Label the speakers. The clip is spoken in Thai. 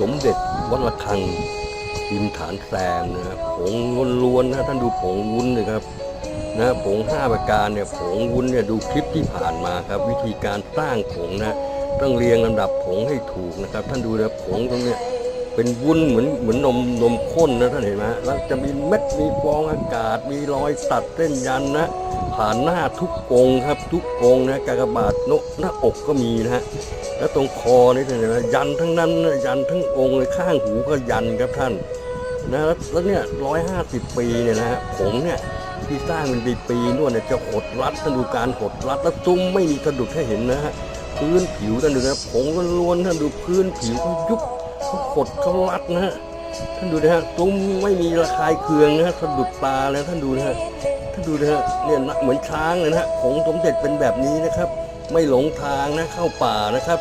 Speaker 1: สมเด็จวัดระฆังพิมฐานแซมนะครับผงล้วนๆนะท่านดูผงวุ้นเลยครับนะผงห้าประการเนี่ยผงวุ้นเนี่ยดูคลิปที่ผ่านมาครับ วิธีการสร้างผงนะต้องเรียงลำดับผงให้ถูกนะครับ ท่านดูนะผงตรงเนี้ยเป็นวุ้นเหมือนเหมือนนมนมข้นนะท่านเห็นไหมแล้วจะมีเม็ดมีฟองอากาศมีรอยตัดเส้นยันนะ ผ่านหน้าทุกองครับ ทุกองนะกากบาทนกหน้าอกก็มีนะฮะแล้วตรงคอนี่ท่านเห็นไหมยันทั้งนั้นนะยันทั้งองค์เลยข้างหูก็ยันครับท่านนะแล้วเนี่ยร้อยห้าสิบปีเนี่ยนะฮะผงเนี่ยที่สร้างเป็นปีปีนู่นเนี่ยจะหดรัดท่านดูการหดรัดแล้วซุ้มไม่มีสะดุดให้เห็นนะฮะพื้นผิวท่านดูนะผงล้วนๆท่านดูพื้นผิวเขายุบเขาหดเขารัดนะฮะ ท่านดูนะฮะตุ้มไม่มีระคายเคืองนะฮะสะดุดตาแล้วท่านดูนะฮะท่านดูนะฮะเนี่ยเหมือนช้างเลยนะฮะของสมเด็จเป็นแบบนี้นะครับ ไม่หลงทางนะเข้าป่านะครับ